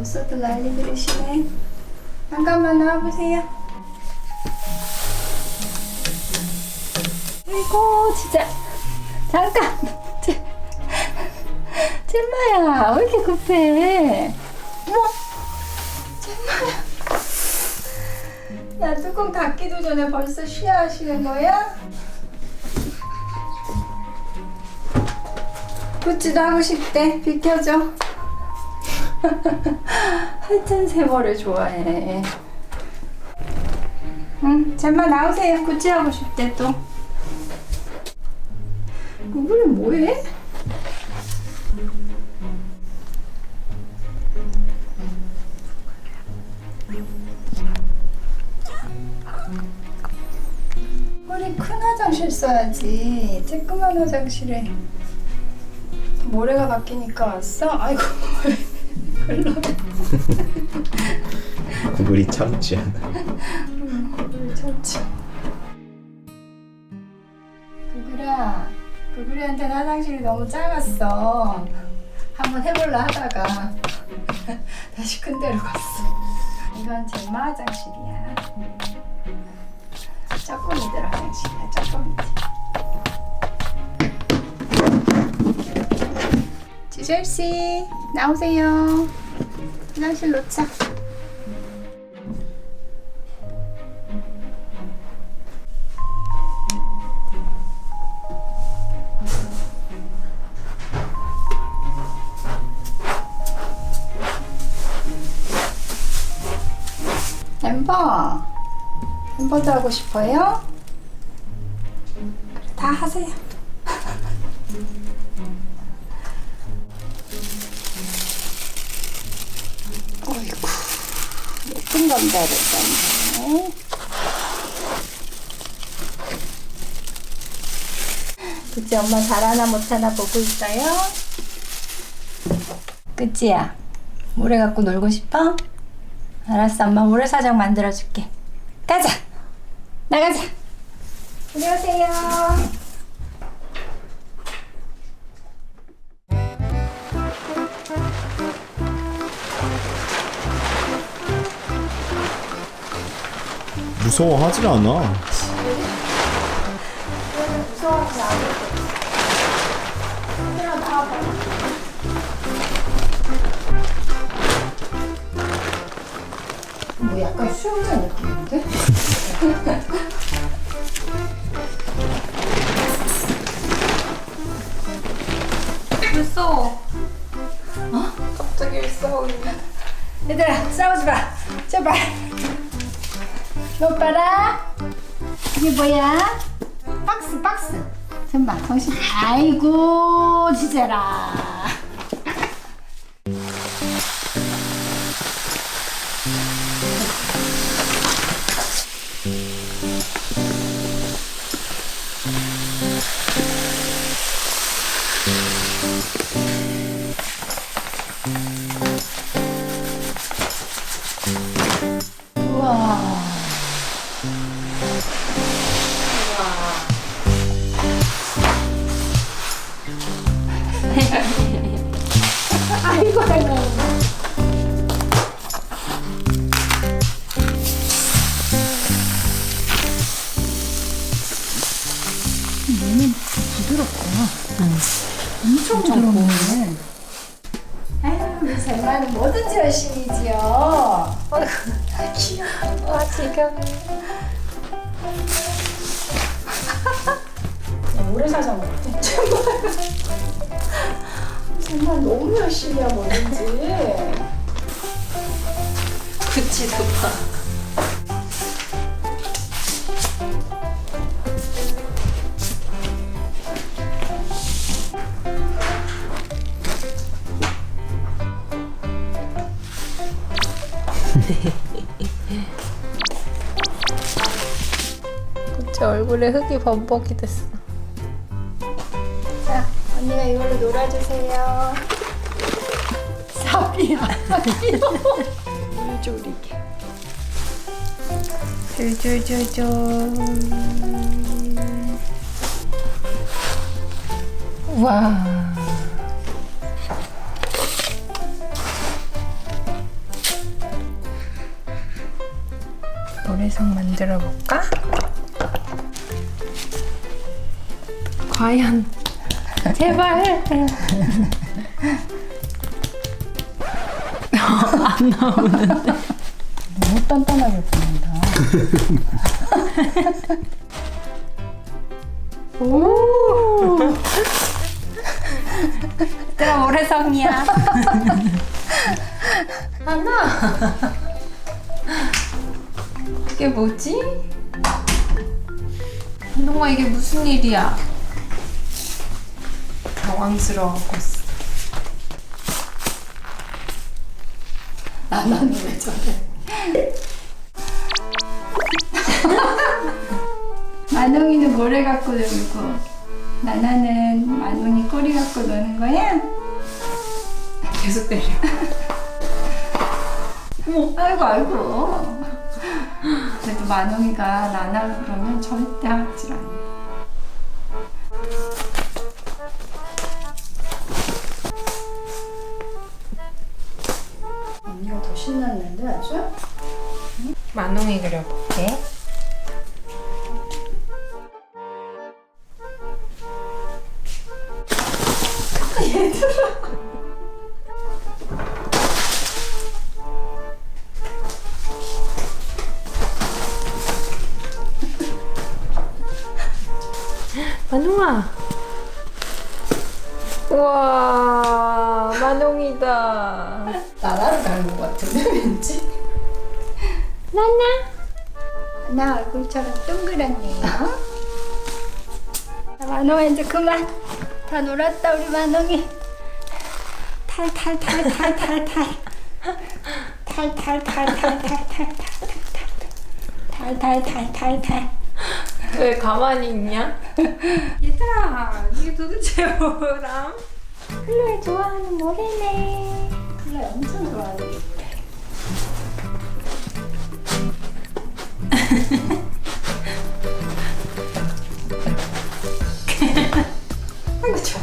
벌써도 난리 들으시네. 잠깐만 나와보세요. 아이고 진짜. 잠깐. 제- 잼마야 왜 이렇게 급해? 어머. 잼마야. 야 뚜껑 닫기도 전에 벌써 쉬야 하시는 거야? 굿즈도 하고 싶대. 비켜줘 하여튼 세모를 좋아해. 응? 잼마 나오세요. 굿즈 하고 싶대 또. 구글이 뭐해? 우리 큰 화장실 써야지. 쬐끄만 화장실에. 모래가 바뀌니까 왔어? 아이고 구글이 참지 않아. 우리 참지. 구글아 구글이한테는 화장실이 너무 작았어. 한번 해볼라 하다가 다시 큰 데로 갔어. 이건 젤마 화장실이야. 쪼꼬미들 화장실이야 쪼꼬미들. 지젤 씨 나오세요 화장실 놓자 엠버 엠버도 하고 싶어요? 다 하세요 감자를 떴네 그치 엄마 잘하나 못하나 보고 있어요? 그치야 모래 갖고 놀고 싶어? 알았어, 엄마 모래사장 만들어줄게. 가자! 나가자! 안녕하세요. 무서워하질 않아. 무서워하지. 얘들아, 나와봐. 뭐 약간 수영장 느낌인데? 왜 싸워? 어? 갑자기 왜 싸우냐? 얘들아 싸우지 마 제발 너 봐라? 이게 뭐야? 박스 박스. 잠깐만 정신. 아이고 지제라 이고 아이고 얘는 부드럽구나. 엄청 부드럽네 아유 우리 젤마는 뭐든지 열심히지요 귀여워. 아, 지금. 모래사장 어때? 정말 정말 너무 열심히 하고 있는지 그치도 봐제 얼굴에 흙이 범벅이 됐어. 언니가 이걸로 놀아주세요. 사비야. 물조리개. 조조조조. 와. 노래성 만들어 볼까? 과연 제발 너무 단단하게 붙는다. 오 얘들아 모래성이야 하나 이게 뭐지? 한동아 이게 무슨 일이야? 당황스러워하고 있어 나나는 왜 저래? 만웅이는 모래 갖고 놀고 나나는 만웅이 꼬리 갖고 노는 거야? 계속 때려 어머, 아이고 아이고. 그래도 만웅이가 나나를 그러면 절대 하질 않아. 신났는데 아주? 만홍이 그려볼게. 만홍아. 우와 만홍이다 나나를 닮은 것 같은데 왠지? 나나 나 얼굴처럼 동그랗네요. 자, 만홍아 이제 그만. 다 놀았다 우리 만홍이. 탈탈탈탈탈 탈. 탈탈탈탈탈탈탈탈탈탈탈탈탈. 왜 가만히 있냐? 얘들아 이게 도대체 뭐람? 클로에 좋아하는 모래네. 클로에 엄청 좋아하는 게 모래. 아이고 좋아.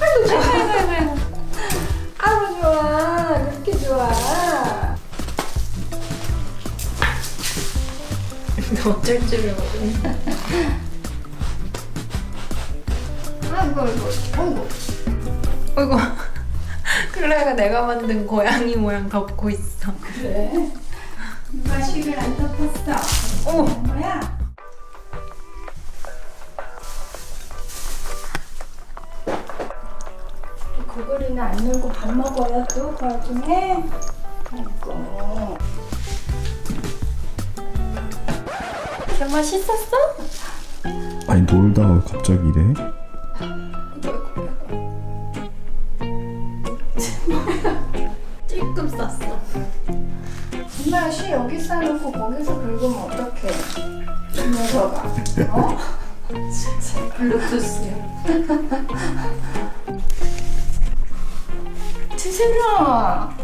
아이고 좋아. 아이고 아이고 아이고. 아이고 좋아. 그렇게 좋아. 너 어쩔 줄을 모르네 아이고. 어이구 클레가 내가 만든 고양이 모양 덮고 있어 그래. 누가 식을 안 덮었어. 오! 한 거야? 고글이는 안 놀고 밥 먹어요 또 그 와중에. 아이고. 정말 씻었어? 아니 놀다가 갑자기 이래? 쌌어 정말 씨 여기 싸놓고 거기서 긁으면 어떡해. 이 녀석아. 어? 블루투스야 드세라.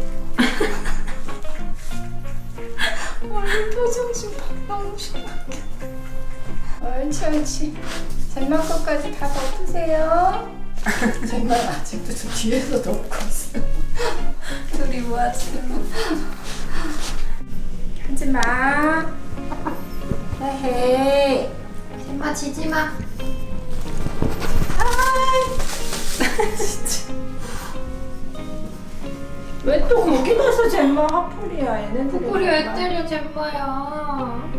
얼른 표정 좀 봐. 너무 심각해. 옳지 옳지. 잼만 것까지 다 덮으세요. 정말 아직도 저 뒤에서 덮고 있어. 둘이 뭐하지? 하지 마. 에헤이. 잼마 지지마 왜또 거기 가서 잼마 화풀이야 얘네들이. 꼬리 왜 때려 잼마야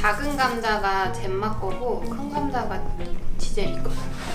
작은 감자가 잼마 거고 큰 감자가 지젤이 거야